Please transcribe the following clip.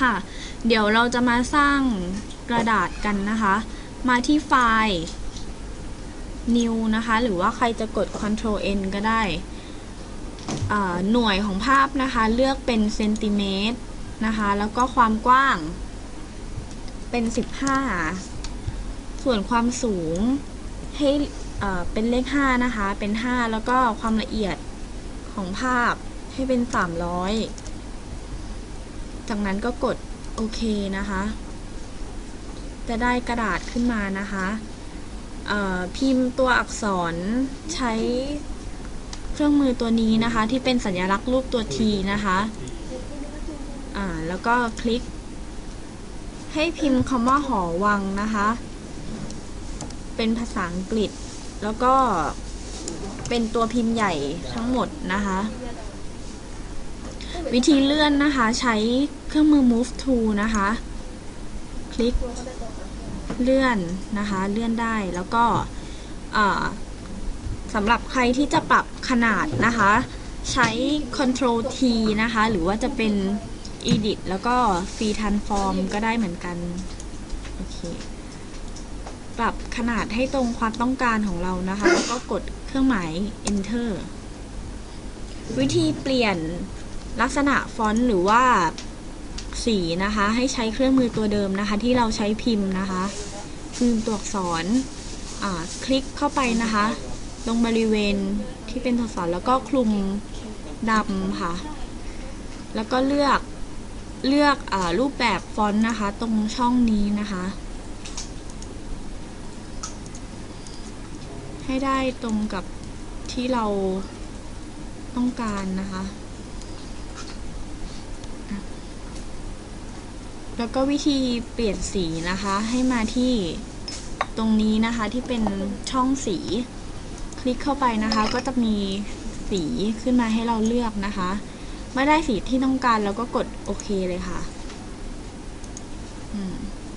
ค่ะ เดี๋ยวเราจะมาสร้างกระดาษกันนะคะ มาที่ไฟล์ new นะคะ หรือว่าใครจะกด Ctrl N ก็ได้ หน่วยของภาพนะคะ เลือกเป็นเซนติเมตรนะคะ แล้วก็ความกว้าง เป็น 15 ส่วนความสูงให้เป็นเลข 5 นะคะ เป็น 5 แล้วก็ความละเอียดของภาพให้เป็น 300 จากนั้นก็กดโอเคนะคะ จะได้กระดาษขึ้นมานะคะพิมพ์ตัวอักษรใช้เครื่องมือตัวนี้นะคะ ที่เป็นสัญลักษณ์รูปตัว T นะคะแล้วก็คลิก ให้พิมพ์คำว่าหอวังนะคะ เป็นภาษาอังกฤษ แล้วก็เป็นตัวพิมพ์ใหญ่ทั้งหมดนะคะ วิธีเลื่อนนะคะ ใช้เครื่องมือ move to นะคะ คลิกเลื่อนนะคะ เลื่อนได้แล้วก็สำหรับใครที่จะปรับขนาดนะคะ ใช้ control T นะคะ หรือว่าจะเป็น edit แล้วก็ free transform ก็ได้เหมือนกัน โอเค ปรับขนาดให้ตรงความต้องการของเรานะคะ แล้วก็กดเครื่องหมาย enter วิธีเปลี่ยน ลักษณะฟอนต์หรือว่าสีนะคะ ให้ใช้เครื่องมือตัวเดิมนะคะ ที่เราใช้พิมพ์นะคะพิมพ์ตัวอักษรคลิกเข้าไปนะคะตรงบริเวณที่เป็นตัวอักษรแล้วก็คลุมดำค่ะ แล้วก็เลือกเลือกอรูปแบบฟอนต์นะคะ ตรงช่องนี้นะคะ ให้ได้ตรงกับที่เราต้องการนะคะ แล้วก็วิธีเปลี่ยนสีนะคะ ให้มาที่ตรงนี้นะคะที่เป็นช่องสี คลิกเข้าไปนะคะ ก็จะมีสีขึ้นมาให้เราเลือกนะคะเมื่อได้สีที่ต้องการเราก็กดโอเคเลยค่ะ อืม